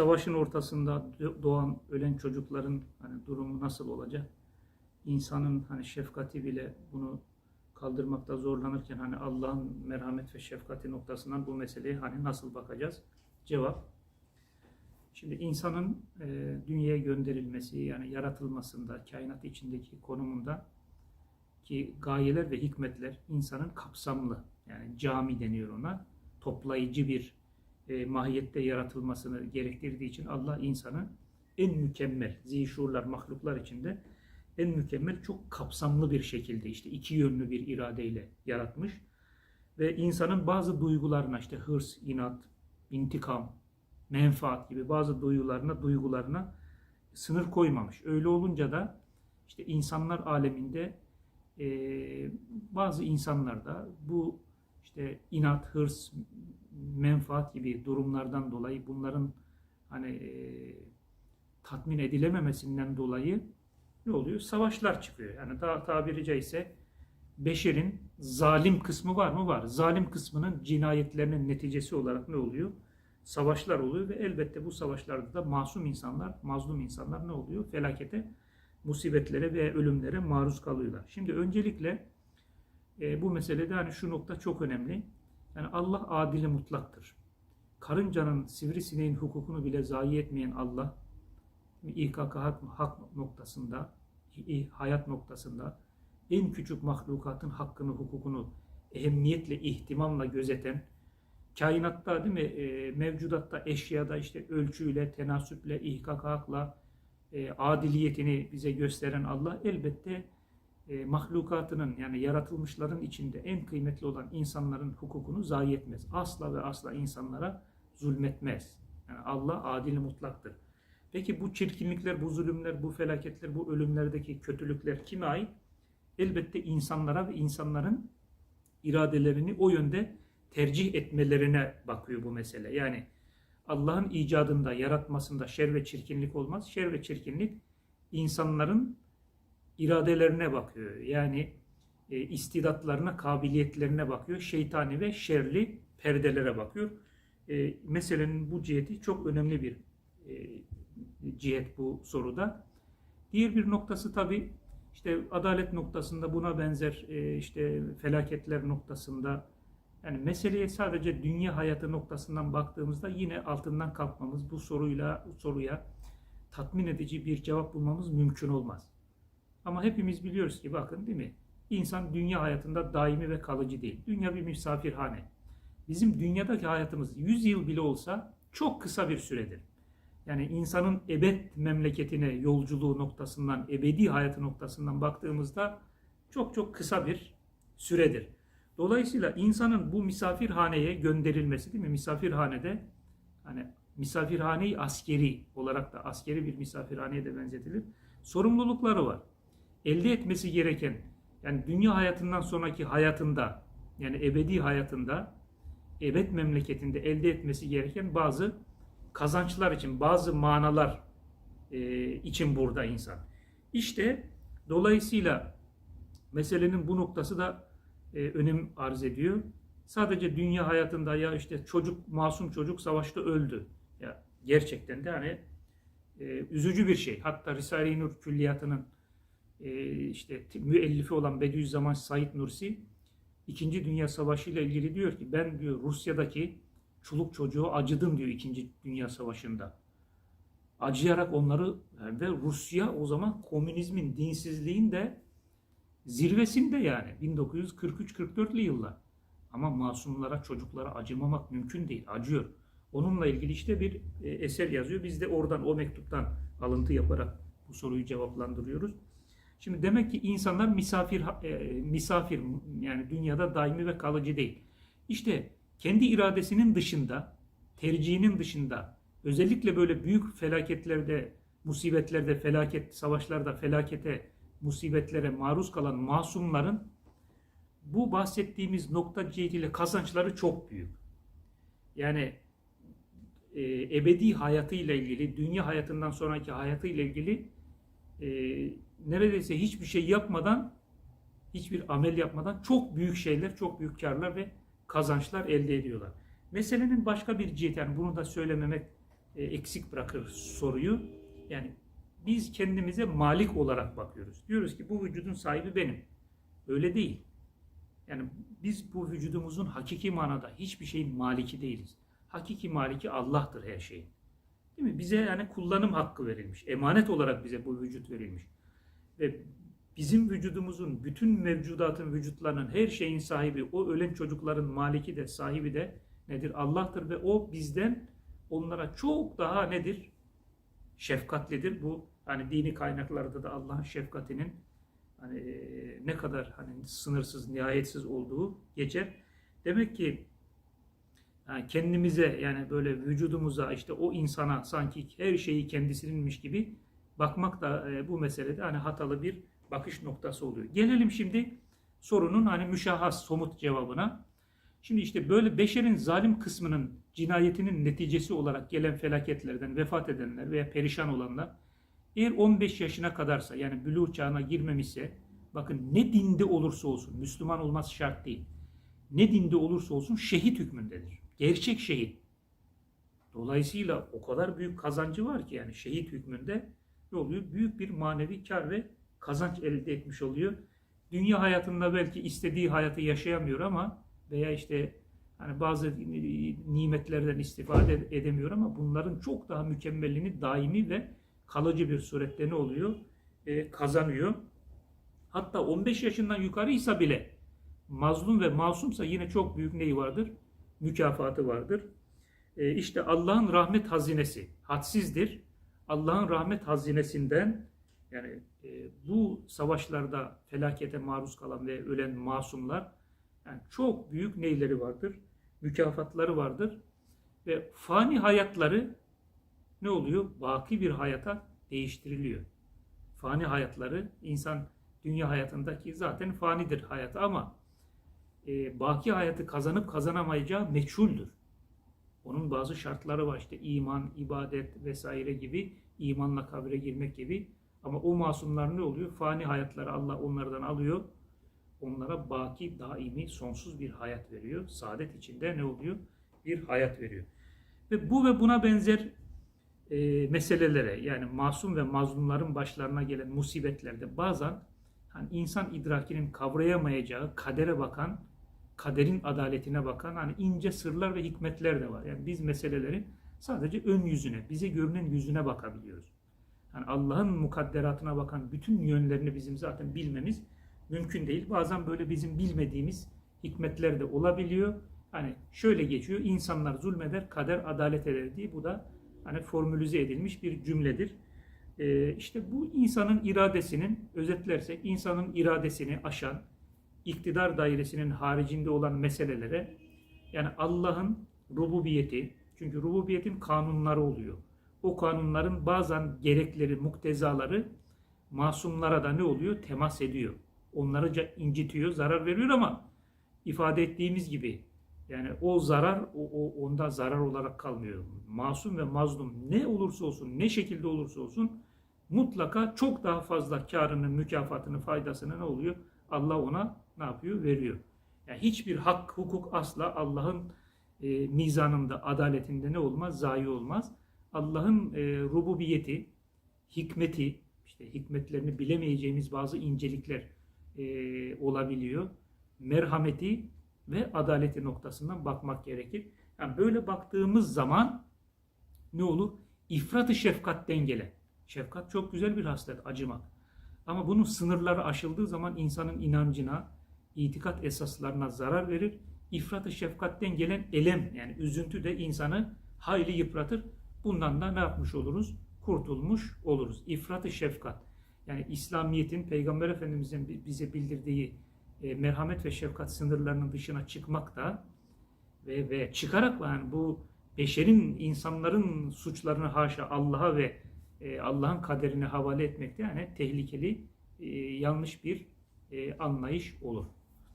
Savaşın ortasında doğan, ölen çocukların hani durumu nasıl olacak? İnsanın hani şefkati bile bunu kaldırmakta zorlanırken hani Allah'ın merhamet ve şefkati noktasından bu meseleye hani nasıl bakacağız? Cevap. Şimdi insanın e, dünyaya gönderilmesi yani yaratılmasında, kainat içindeki konumunda ki gayeler ve hikmetler insanın kapsamlı yani cami deniyor ona toplayıcı bir e, mahiyette yaratılmasını gerektirdiği için Allah insanı en mükemmel zişurlar mahluklar içinde en mükemmel çok kapsamlı bir şekilde işte iki yönlü bir iradeyle yaratmış ve insanın bazı duygularına işte hırs, inat, intikam, menfaat gibi bazı duygularına duygularına sınır koymamış. Öyle olunca da işte insanlar aleminde e, bazı insanlarda bu işte inat, hırs, menfaat gibi durumlardan dolayı bunların hani e, tatmin edilememesinden dolayı ne oluyor? Savaşlar çıkıyor. Yani daha tabiri caizse beşerin zalim kısmı var mı? Var. Zalim kısmının cinayetlerinin neticesi olarak ne oluyor? Savaşlar oluyor ve elbette bu savaşlarda da masum insanlar, mazlum insanlar ne oluyor? Felakete, musibetlere ve ölümlere maruz kalıyorlar. Şimdi öncelikle e, bu meselede hani şu nokta çok önemli. Yani Allah adili mutlaktır. Karıncanın, sivrisineğin hukukunu bile zayi etmeyen Allah, İKK hak, hak noktasında, hayat noktasında en küçük mahlukatın hakkını, hukukunu ehemmiyetle, ihtimamla gözeten, kainatta değil mi, e, mevcudatta, eşyada işte ölçüyle, tenasüple, ihkakakla e, adiliyetini bize gösteren Allah elbette e, mahlukatının yani yaratılmışların içinde en kıymetli olan insanların hukukunu zayi etmez. Asla ve asla insanlara zulmetmez. Yani Allah adil mutlaktır. Peki bu çirkinlikler, bu zulümler, bu felaketler, bu ölümlerdeki kötülükler kime ait? Elbette insanlara ve insanların iradelerini o yönde tercih etmelerine bakıyor bu mesele. Yani Allah'ın icadında, yaratmasında şer ve çirkinlik olmaz. Şer ve çirkinlik insanların iradelerine bakıyor. Yani e, istidatlarına, kabiliyetlerine bakıyor. Şeytani ve şerli perdelere bakıyor. E, meselenin bu ciheti çok önemli bir e, cihet bu soruda. Diğer bir noktası tabi işte adalet noktasında buna benzer e, işte felaketler noktasında yani meseleye sadece dünya hayatı noktasından baktığımızda yine altından kalkmamız bu soruyla soruya tatmin edici bir cevap bulmamız mümkün olmaz. Ama hepimiz biliyoruz ki bakın değil mi? İnsan dünya hayatında daimi ve kalıcı değil. Dünya bir misafirhane. Bizim dünyadaki hayatımız 100 yıl bile olsa çok kısa bir süredir. Yani insanın ebed memleketine yolculuğu noktasından, ebedi hayatı noktasından baktığımızda çok çok kısa bir süredir. Dolayısıyla insanın bu misafirhaneye gönderilmesi değil mi? Misafirhanede hani misafirhaneyi askeri olarak da askeri bir misafirhaneye de benzetilir. Sorumlulukları var. Elde etmesi gereken yani dünya hayatından sonraki hayatında yani ebedi hayatında ebed memleketinde elde etmesi gereken bazı kazançlar için bazı manalar e, için burada insan. İşte dolayısıyla meselenin bu noktası da e, önem arz ediyor. Sadece dünya hayatında ya işte çocuk masum çocuk savaşta öldü. Ya gerçekten de hani e, üzücü bir şey. Hatta Risale-i Nur külliyatının e, işte müellifi olan Bediüzzaman Said Nursi İkinci Dünya Savaşı ile ilgili diyor ki ben diyor Rusya'daki çoluk çocuğu acıdım diyor İkinci Dünya Savaşı'nda. Acıyarak onları ve Rusya o zaman komünizmin, dinsizliğin de zirvesinde yani 1943-44'lü yıllar. Ama masumlara, çocuklara acımamak mümkün değil. Acıyor. Onunla ilgili işte bir e, eser yazıyor. Biz de oradan o mektuptan alıntı yaparak bu soruyu cevaplandırıyoruz. Şimdi demek ki insanlar misafir e, misafir yani dünyada daimi ve kalıcı değil. İşte kendi iradesinin dışında, tercihinin dışında özellikle böyle büyük felaketlerde, musibetlerde, felaket, savaşlarda, felakete, musibetlere maruz kalan masumların bu bahsettiğimiz nokta cihetiyle kazançları çok büyük. Yani e, ebedi hayatıyla ilgili, dünya hayatından sonraki hayatıyla ilgili e, neredeyse hiçbir şey yapmadan, hiçbir amel yapmadan çok büyük şeyler, çok büyük karlar ve kazançlar elde ediyorlar. Meselenin başka bir ciheti, yani bunu da söylememek e, eksik bırakır soruyu. Yani biz kendimize malik olarak bakıyoruz. Diyoruz ki bu vücudun sahibi benim. Öyle değil. Yani biz bu vücudumuzun hakiki manada hiçbir şeyin maliki değiliz. Hakiki maliki Allah'tır her şeyin. Değil mi? Bize yani kullanım hakkı verilmiş. Emanet olarak bize bu vücut verilmiş. Ve bizim vücudumuzun, bütün mevcudatın, vücutlarının, her şeyin sahibi, o ölen çocukların maliki de, sahibi de nedir? Allah'tır ve o bizden onlara çok daha nedir? Şefkatlidir. Bu hani dini kaynaklarda da Allah'ın şefkatinin hani e, ne kadar hani sınırsız, nihayetsiz olduğu geçer. Demek ki yani kendimize yani böyle vücudumuza işte o insana sanki her şeyi kendisininmiş gibi bakmak da e, bu meselede hani hatalı bir bakış noktası oluyor. Gelelim şimdi sorunun hani müşahhas somut cevabına. Şimdi işte böyle beşerin zalim kısmının cinayetinin neticesi olarak gelen felaketlerden vefat edenler veya perişan olanlar eğer 15 yaşına kadarsa yani bülûğ çağına girmemişse bakın ne dinde olursa olsun Müslüman olması şart değil. Ne dinde olursa olsun şehit hükmündedir. Gerçek şehit. Dolayısıyla o kadar büyük kazancı var ki yani şehit hükmünde ne oluyor? Büyük bir manevi kar ve kazanç elde etmiş oluyor. Dünya hayatında belki istediği hayatı yaşayamıyor ama veya işte hani bazı nimetlerden istifade edemiyor ama bunların çok daha mükemmelini daimi ve kalıcı bir surette ne oluyor? Ee, kazanıyor. Hatta 15 yaşından yukarıysa bile mazlum ve masumsa yine çok büyük neyi vardır? Mükafatı vardır. Ee, işte Allah'ın rahmet hazinesi hadsizdir. Allah'ın rahmet hazinesinden yani e, bu savaşlarda felakete maruz kalan ve ölen masumlar yani çok büyük neyleri vardır? Mükafatları vardır. Ve fani hayatları ne oluyor? Baki bir hayata değiştiriliyor. Fani hayatları insan dünya hayatındaki zaten fanidir hayatı ama e, baki hayatı kazanıp kazanamayacağı meçhuldür. Onun bazı şartları var işte iman, ibadet vesaire gibi imanla kabre girmek gibi. Ama o masumlar ne oluyor? Fani hayatları Allah onlardan alıyor. Onlara baki, daimi, sonsuz bir hayat veriyor. Saadet içinde ne oluyor? Bir hayat veriyor. Ve bu ve buna benzer e, meselelere yani masum ve mazlumların başlarına gelen musibetlerde bazen hani insan idrakinin kavrayamayacağı kadere bakan, kaderin adaletine bakan hani ince sırlar ve hikmetler de var. Yani biz meselelerin sadece ön yüzüne, bize görünen yüzüne bakabiliyoruz. Yani Allah'ın mukadderatına bakan bütün yönlerini bizim zaten bilmemiz mümkün değil. Bazen böyle bizim bilmediğimiz hikmetler de olabiliyor. Hani şöyle geçiyor, insanlar zulmeder, kader adalet eder diye bu da hani formülize edilmiş bir cümledir. Ee, işte bu insanın iradesinin, özetlersek insanın iradesini aşan, iktidar dairesinin haricinde olan meselelere, yani Allah'ın rububiyeti, çünkü rububiyetin kanunları oluyor. O kanunların bazen gerekleri, muktezaları masumlara da ne oluyor? Temas ediyor. Onları incitiyor, zarar veriyor ama ifade ettiğimiz gibi yani o zarar o, o onda zarar olarak kalmıyor. Masum ve mazlum ne olursa olsun, ne şekilde olursa olsun mutlaka çok daha fazla karının, mükafatını, faydasını ne oluyor? Allah ona ne yapıyor? Veriyor. Yani hiçbir hak, hukuk asla Allah'ın e, mizanında, adaletinde ne olmaz? Zayi olmaz. Allah'ın e, rububiyeti, hikmeti, işte hikmetlerini bilemeyeceğimiz bazı incelikler e, olabiliyor. Merhameti ve adaleti noktasından bakmak gerekir. Yani böyle baktığımız zaman ne olur? İfrat-ı şefkatten gelen. Şefkat çok güzel bir haslet, acımak. Ama bunun sınırları aşıldığı zaman insanın inancına, itikat esaslarına zarar verir. İfrat-ı şefkatten gelen elem yani üzüntü de insanı hayli yıpratır. Bundan da ne yapmış oluruz? Kurtulmuş oluruz. İfrat-ı şefkat. Yani İslamiyet'in Peygamber Efendimiz'in bize bildirdiği e, merhamet ve şefkat sınırlarının dışına çıkmak da ve, ve çıkarak yani bu beşerin, insanların suçlarını haşa Allah'a ve e, Allah'ın kaderine havale etmek de yani tehlikeli, e, yanlış bir e, anlayış olur.